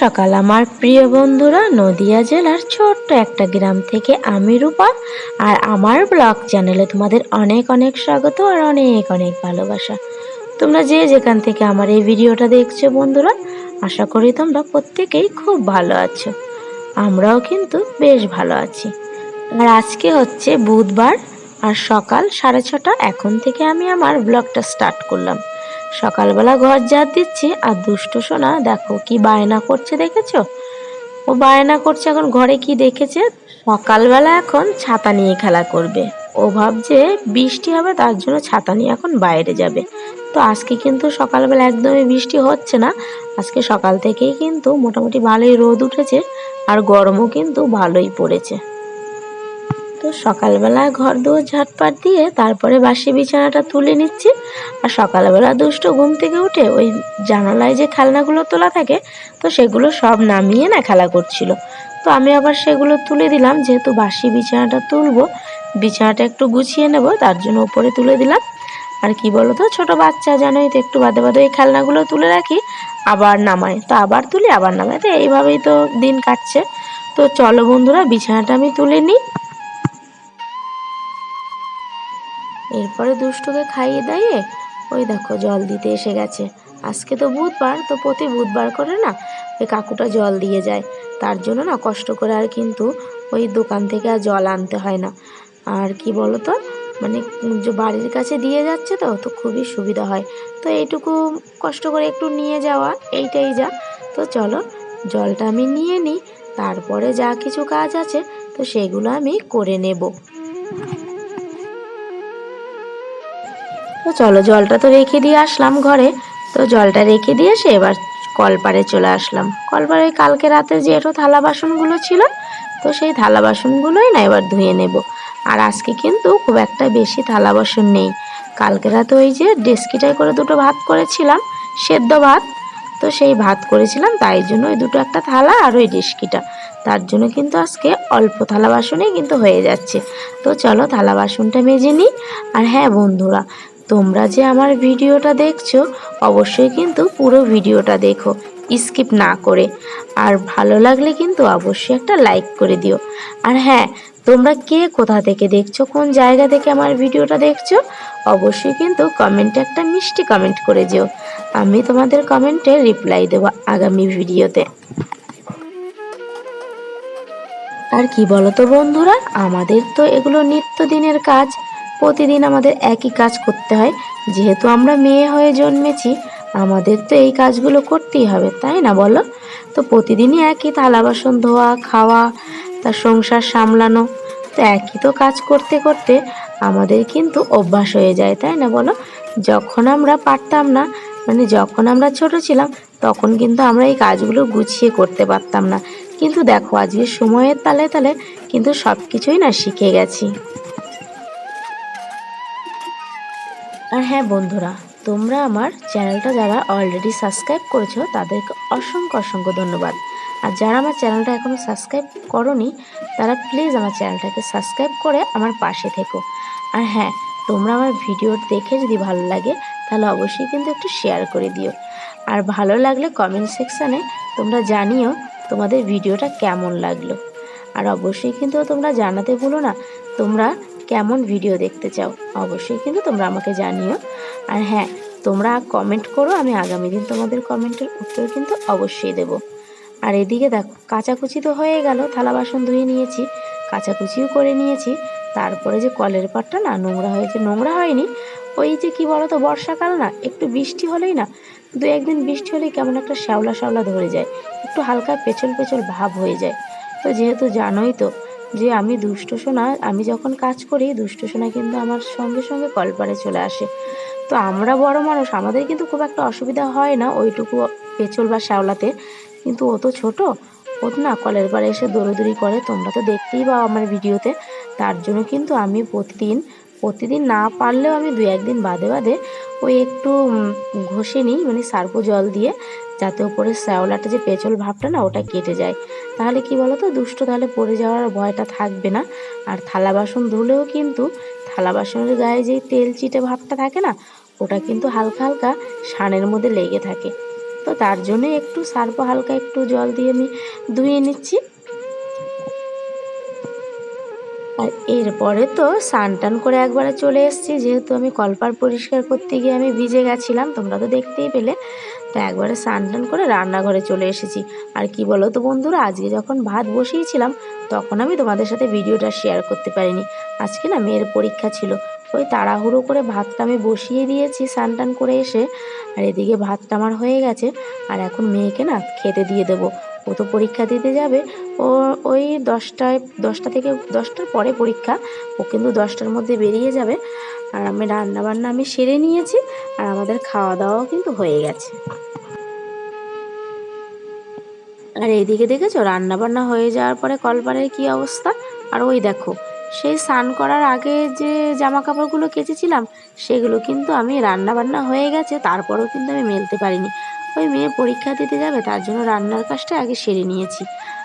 সকাল আমার প্রিয় বন্ধুরা, নদিয়া জেলার ছোট্ট একটা গ্রাম থেকে আমি রূপা আর আমার ব্লগ চ্যানেলে তোমাদের অনেক অনেক স্বাগত আর অনেক অনেক ভালোবাসা। তোমরা যে যেখান থেকে আমার এই ভিডিওটা দেখছ বন্ধুরা, আশা করি তোমরা প্রত্যেকেই খুব ভালো আছো। আমরাও কিন্তু বেশ ভালো আছি। আর আজকে হচ্ছে বুধবার আর সকাল সাড়ে ছটা, এখন থেকে আমি আমার ব্লগটা স্টার্ট করলাম। সকালবেলা ঘর ঝাড় দিচ্ছি, আর দুষ্টু সোনা, দেখো কি বায়না করছে দেখেছ? ও বায়না করছে এখন ঘরে কি দেখেছে? সকালবেলা এখন ছাতা নিয়ে খেলা করবে। ও ভাবছে বৃষ্টি হবে, তার জন্য ছাতা নিয়ে এখন বাইরে যাবে। তো আজকে কিন্তু সকালবেলা একদমই বৃষ্টি হচ্ছে না। আজকে সকাল থেকেই কিন্তু মোটামুটি ভালোই রোদ উঠেছে, আর গরমও কিন্তু ভালোই পড়েছে। তো সকালবেলা ঘর দুয়ার ঝাটপাট দিয়ে তারপরে বাসি বিছানাটা তুলে নিচ্ছি। আর সকালবেলা দুষ্ট ঘুম থেকে উঠে ওই জানালায় যে খেলনাগুলো তোলা থাকে, তো সেগুলো সব নামিয়ে না খেলা করছিল। তো আমি আবার সেগুলো তুলে দিলাম, যেহেতু বাসি বিছানাটা তুলবো, বিছানাটা একটু গুছিয়ে নেব, তার জন্য উপরে তুলে দিলাম। আর কি বলো তো ছোটো বাচ্চা জানোই তো একটু বাদে বাদে ওই খেলনাগুলো তুলে রাখি, আবার নামাই তো আবার তুলি, আবার নামাই তো এইভাবেই তো দিন কাটছে। তো চলো বন্ধুরা, বিছানাটা আমি তুলে নিই। এরপরে দুষ্টুকে খাইয়ে দাইয়ে ওই দেখো জল দিতে এসে গেছে। আজকে তো বুধবার, তো প্রতি বুধবার করে না ওই কাকুটা জল দিয়ে যায়। তার জন্য না কষ্ট করে আর কিন্তু ওই দোকান থেকে আর জল আনতে হয় না। আর কি বলো তো মানে বাড়ির কাছে দিয়ে যাচ্ছে তো তো খুবই সুবিধা হয়। তো এইটুকু কষ্ট করে একটু নিয়ে যাওয়া, এইটাই যা। তো চলো জলটা আমি নিয়ে নিই, তারপরে যা কিছু কাজ আছে, তো সেগুলো আমি করে নেব। তো চলো জলটা তো রেখে দিয়ে আসলাম ঘরে। তো জলটা রেখে দিয়ে এসে এবার কলপারে চলে আসলাম। কলপারে কালকে রাতে যে একটু থালা বাসনগুলো ছিল, তো সেই থালা বাসনগুলোই না এবার ধুয়ে নেব। আর আজকে কিন্তু খুব একটা বেশি থালা বাসন নেই। কালকে রাতে ওই যে ডেস্কিটায় করে দুটো ভাত করেছিলাম, সেদ্ধ ভাত। তো সেই ভাত করেছিলাম, তাই জন্য ওই দুটো একটা থালা আর ওই ডেস্কিটা। তার জন্য কিন্তু আজকে অল্প থালা বাসনেই কিন্তু হয়ে যাচ্ছে। তো চলো থালা বাসনটা মেজে নিই। আর হ্যাঁ বন্ধুরা তোমরা যে আমার ভিডিওটা দেখছ, অবশ্যই কিন্তু পুরো ভিডিওটা দেখো। স্কিপ না করে। আর ভালো লাগলে কিন্তু অবশ্যই একটা লাইক করে দিও। আর হ্যাঁ তোমরা কে কোথা থেকে দেখছ, কোন জায়গা থেকে আমার ভিডিওটা দেখছ, অবশ্যই কিন্তু কমেন্টে একটা মিষ্টি কমেন্ট করে যেও। আমি তোমাদের কমেন্টে রিপ্লাই দেবো আগামী ভিডিওতে। আর কি বলো তো বন্ধুরা, আমাদের তো এগুলো নিত্যদিনের কাজ। প্রতিদিন আমাদের একই কাজ করতে হয়। যেহেতু আমরা মেয়ে হয়ে জন্মেছি, আমাদের তো এই কাজগুলো করতেই হবে, তাই না বলো? তো প্রতিদিনই একই থালা বাসন ধোয়া, খাওয়া, তার সংসার সামলানো, তো একই তো কাজ করতে করতে আমাদের কিন্তু অভ্যাস হয়ে যায়, তাই না বলো? যখন আমরা পারতাম না মানে যখন আমরা ছোট ছিলাম, তখন কিন্তু আমরা এই কাজগুলো গুছিয়ে করতে পারতাম না। কিন্তু দেখো আজকে সময়ের তালে তালে কিন্তু সব কিছুই না শিখে গেছি। আর হ্যাঁ বন্ধুরা, তোমরা আমার চ্যানেলটা যারা অলরেডি সাবস্ক্রাইব করেছ, তাদেরকে অসংখ্য অসংখ্য ধন্যবাদ। আর যারা আমার চ্যানেলটা এখনও সাবস্ক্রাইব করনি, তারা প্লিজ আমার চ্যানেলটাকে সাবস্ক্রাইব করে আমার পাশে থেকো। আর হ্যাঁ তোমরা আমার ভিডিও দেখে যদি ভালো লাগে, তাহলে অবশ্যই কিন্তু একটু শেয়ার করে দিও। আর ভালো লাগলে কমেন্ট সেকশানে তোমরা জানিও তোমাদের ভিডিওটা কেমন লাগল। আর অবশ্যই কিন্তু তোমরা জানাতে ভুলো না, তোমরা কেমন ভিডিও দেখতে চাও, অবশ্যই কিন্তু তোমরা আমাকে জানিও। আর হ্যাঁ তোমরা কমেন্ট করো, আমি আগামী দিন তোমাদের কমেন্টের উত্তর কিন্তু অবশ্যই দেব। আর এদিকে দেখো, কাচাকুচি তো হয়ে গেল, থালা বাসন ধুয়ে নিয়েছি, কাচাকুচিও করে নিয়েছি। তারপরে যে কলের পাটটা না, নোংরা হয়েছে নোংরা হয়নি, ওই যে কি বলতো, বর্ষাকাল না, একটু বৃষ্টি হলেই না, দু একদিন বৃষ্টি হলেই কেমন একটা শ্যাওলা শ্যাওলা ধরে যায়, একটু হালকা পেছল পেছল ভাব হয়ে যায়। তো যেহেতু জানোই তো যে আমি দুষ্ট সোনা, আমি যখন কাজ করি, দুষ্ট সোনা কিন্তু আমার সঙ্গে সঙ্গে কলপারে চলে আসে। তো আমরা বড় মানুষ, আমাদের কিন্তু খুব একটা অসুবিধা হয় না ওইটুকু পেছল বা শ্যাওলাতে। কিন্তু ও তো ছোটো, ও না কলের পাড়ে এসে দৌড়োদৌড়ি করে, তোমরা তো দেখতেই পাও আমার ভিডিওতে। তার জন্য কিন্তু আমি প্রতিদিন প্রতিদিন না পারলেও আমি দু একদিন বাদে বাদে ওই একটু ঘষে নিই মানে সার্পো জল দিয়ে। যাতে ওপরে শ্যাওলাটা যে পেঁচল ভাবটা না, ওটা কেটে যায়। তাহলে কি বলো তো দুষ্ট তাহলে পড়ে যাওয়ার ভয়টা থাকবে না। আর থালা বাসন ধুলেও কিন্তু থালা বাসনের গায়ে যেই তেল চিটে ভাবটা থাকে না, ওটা কিন্তু হালকা হালকা সানের মধ্যে লেগে থাকে। তো তার জন্য একটু সার্প হালকা একটু জল দিয়ে আমি ধুয়ে নিচ্ছি। আর এরপরে তো স্নান টান করে একবারে চলে এসেছি। যেহেতু আমি কলপার পরিষ্কার করতে গিয়ে আমি ভিজে গেছিলাম, তোমরা তো দেখতেই পেলে। তো একবারে স্নান টান করে রান্নাঘরে চলে এসেছি। আর কি বলো তো বন্ধুরা, আজকে যখন ভাত বসিয়েছিলাম, তখন আমি তোমাদের সাথে ভিডিওটা শেয়ার করতে পারিনি। আজকে না মেয়ের পরীক্ষা ছিল। ওই তাড়াহুড়ো করে ভাতটা আমি বসিয়ে দিয়েছি স্নান টান করে এসে। আর এদিকে ভাতটা আমার হয়ে গেছে। আর এখন মেয়েকে না খেতে দিয়ে দেবো। ও তো পরীক্ষা দিতে যাবে। ও ওই দশটায়, দশটা থেকে দশটার পরে পরীক্ষা। ও কিন্তু দশটার মধ্যে বেরিয়ে যাবে। আর আমি রান্না বান্না আমি সেরে নিয়েছি। আর আমাদের খাওয়া দাওয়াও কিন্তু হয়ে গেছে। আর এইদিকে দেখেছ? রান্না বান্না হয়ে যাওয়ার পরে কলপারের কি অবস্থা? আর ওই দেখো, সেই স্নান করার আগে যে জামা কাপড়গুলো কেচেছিলাম, সেগুলো কিন্তু আমি রান্না বান্না হয়ে গেছে। তারপরেও কিন্তু আমি মেলতে পারিনি। ওই মেয়ে পরীক্ষা দিতে যাবে, তার জন্য রান্নার কাজটা আগে সেরে নিয়েছি।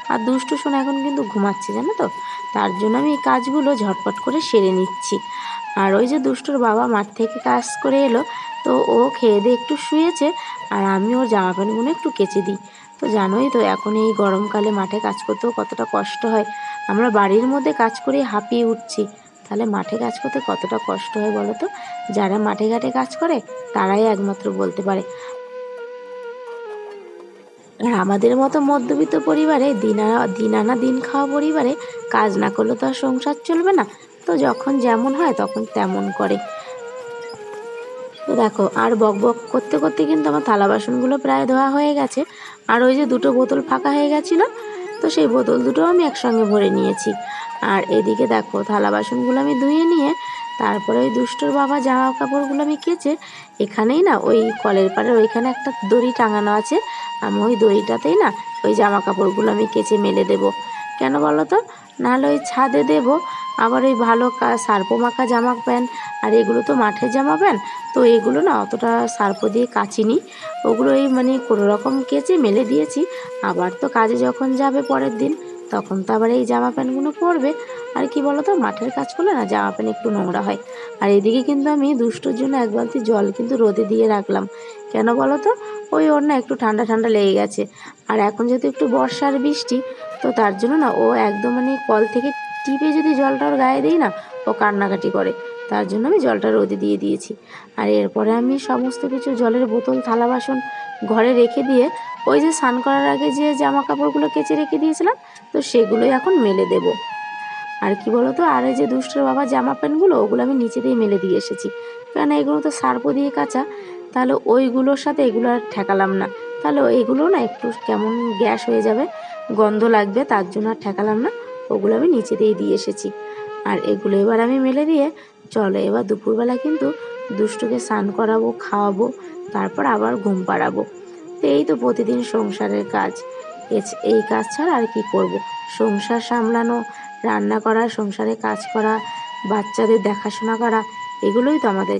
আর দুষ্টু শোনা এখন কিন্তু ঘুমাচ্ছে, জানো তো? তার জন্য আমি এই কাজগুলো ঝটপট করে সেরে নিচ্ছি। আর ওই যে দুষ্টুর বাবা মাঠ থেকে কাজ করে এলো, তো ও খেয়ে দিয়ে একটু শুয়েছে, আর আমি ওর জামা প্যান্টগুলো একটু কেচে দিই। তো জানোই তো, এখন এই গরমকালে মাঠে কাজ করতেও কতটা কষ্ট হয়। আমরা বাড়ির মধ্যে কাজ করে হাঁপিয়ে উঠছি। তাহলে মাঠে কাজ করতে কতটা কষ্ট হয় বলো তো? যারা মাঠে ঘাটে কাজ করে, তারাই একমাত্র বলতে পারে। আর আমাদের মতো মধ্যবিত্ত পরিবারে দিন দিন আনা, দিন খাওয়া পরিবারে কাজ না করলে তো আর সংসার চলবে না। তো যখন যেমন হয় তখন তেমন করে। তো দেখো, আর বক বক করতে করতে কিন্তু আমার থালা বাসনগুলো প্রায় ধোয়া হয়ে গেছে। আর ওই যে দুটো বোতল ফাঁকা হয়ে গেছিল, তো সেই বোতল দুটো আমি একসঙ্গে ভরে নিয়েছি। আর এদিকে দেখো, থালা বাসনগুলো আমি ধুয়ে নিয়ে তারপরে ওই দুষ্টর বাবা জামা কাপড়গুলো আমি কেচে, এখানেই না ওই কলের পাড়ের ওইখানে একটা দড়ি টাঙানো আছে। আমি ওই দড়িটাতেই না ওই জামা কাপড়গুলো আমি কেচে মেলে দেব। কেন বলো তো? নাহলে ওই ছাদে দেব। আবার ওই ভালো কা সার্পো মাখা জামা প্যান্ট আর এগুলো তো মাঠের জামা প্যান্ট। তো এগুলো না অতটা সার্পো দিয়ে কাচিনি। ওগুলো এই মানে কোনো রকম কেচে মেলে দিয়েছি। আবার তো কাজে যখন যাবে পরের দিন। তখন তো আবার এই জামা প্যান্টগুলো পরবে। আর কি বলতো, মাঠের কাজ করলে না জামা প্যান্ট একটু নোংরা হয়। আর এদিকে কিন্তু আমি দুষ্টর জন্য এক বালতি জল কিন্তু রোদে দিয়ে রাখলাম। কেন বলো তো ওই ওর না একটু ঠান্ডা ঠান্ডা লেগে গেছে। আর এখন যেহেতু একটু বর্ষার বৃষ্টি, তো তার জন্য না ও একদম মানে কল থেকে টিপে যদি জলটা ওর গায়ে দিই না, ও কান্নাকাটি করে। তার জন্য আমি জলটা রোদে দিয়ে দিয়েছি। আর এরপরে আমি সমস্ত কিছু জলের বোতল, থালা বাসন ঘরে রেখে দিয়ে ওই যে স্নান করার আগে যে জামা কাপড়গুলো কেচে রেখে দিয়েছিলাম, তো সেগুলোই এখন মেলে দেব। আর কি বলতো, আর এই যে দুষ্টের বাবা জামা প্যান্টগুলো, ওগুলো আমি নিচে দিয়ে মেলে দিয়ে এসেছি। কেন এগুলো তো সার্পো দিয়ে কাঁচা, তাহলে ওইগুলোর সাথে এগুলো আর ঠেকালাম না। তাহলে এগুলো না একটু কেমন গ্যাস হয়ে যাবে, গন্ধ লাগবে, তার জন্য আর ঠেকালাম না। ওগুলো আমি নিচে দিয়ে দিয়ে এসেছি। আর এগুলো এবার আমি মেলে দিয়ে চলো, এবার দুপুরবেলা কিন্তু দুষ্টুকে স্নান করাবো, খাওয়াবো, তারপর আবার ঘুম পাড়াবো। এই তো প্রতিদিন সংসারের কাজ। এই কাজ ছাড়া আর কি করব। সংসার সামলানো, রান্না করা, সংসারে কাজ করা, বাচ্চাদের দেখাশোনা করা, এগুলোই তো আমাদের।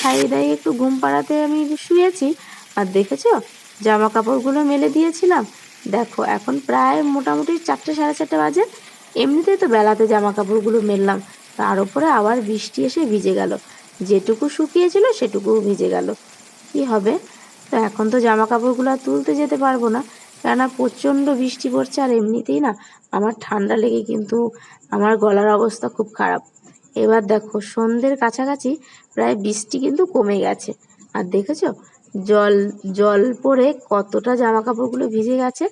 খাইয়ে দাইয়ে একটু ঘুম পাড়াতে আমি শুয়েছি। আর দেখেছ, জামা কাপড়গুলো মেলে দিয়েছিলাম। দেখো, এখন প্রায় মোটামুটি চারটে সাড়ে চারটে বাজে। এমনিতেই তো বেলাতে জামা কাপড়গুলো মেললাম। তার উপরে আবার বৃষ্টি এসে ভিজে গেল। যেটুকু শুকিয়েছিল সেটুকুও ভিজে গেল। কি হবে? তো এখন তো জামা কাপড়গুলো আর তুলতে যেতে পারব না। কেননা প্রচণ্ড বৃষ্টি পড়ছে আর এমনিতেই না, আমার ঠান্ডা লেগে কিন্তু আমার গলার অবস্থা খুব খারাপ। এবার দেখো, সন্ধ্যের কাছাকাছি প্রায় বৃষ্টি কিন্তু কমে গেছে। আর দেখেছ? জল জল পড়ে কতটা জামা কাপড়গুলো ভিজে গেছে।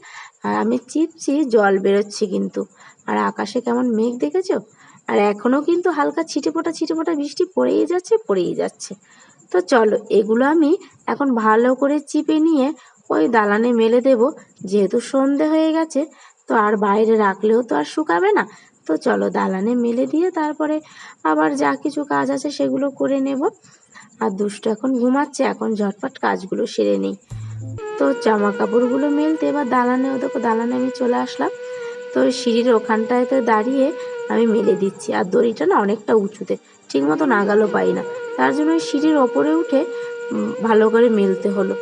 আর আমি চিপছি জল বেরোচ্ছে কিন্তু। আর আকাশে কেমন মেঘ দেখেছ? আর এখনও কিন্তু হালকা ছিটে ফোটা ছিটে ফোটা বৃষ্টি পড়েই যাচ্ছে পড়েই যাচ্ছে। তো চলো, এগুলো আমি এখন ভালো করে চিপে নিয়ে ওই দালানে মেলে দেব। যেহেতু সন্ধে হয়ে গেছে, তো আর বাইরে রাখলেও তো আর শুকাবে না। তো চলো, দালানে মেলে দিয়ে তারপরে আবার যা কিছু কাজ আছে সেগুলো করে নেব। আর দুষ্ট এখন ঘুমাচ্ছে, এখন ঝটপট কাজগুলো সেরে নেই। তো জামা কাপড়গুলো মেলতে এবার দালানেও দেখো দালানে আমি চলে আসলাম। তো সিঁড়ির ওখানটায় তো দাঁড়িয়ে আমি মেলে দিচ্ছি। আর দড়িটা না অনেকটা উঁচুতে ঠিক মতো নাগালও পাই না। তার জন্য সিঁড়ির ওপরে উঠে ভালো করে মেলতে হলো।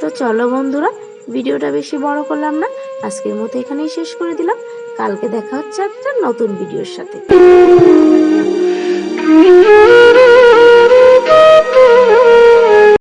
তো চলো বন্ধুরা, ভিডিওটা বেশি বড় করলাম না। আজকের মতো এখানেই শেষ করে দিলাম। কালকে দেখা হচ্ছে একটা নতুন ভিডিওর সাথে।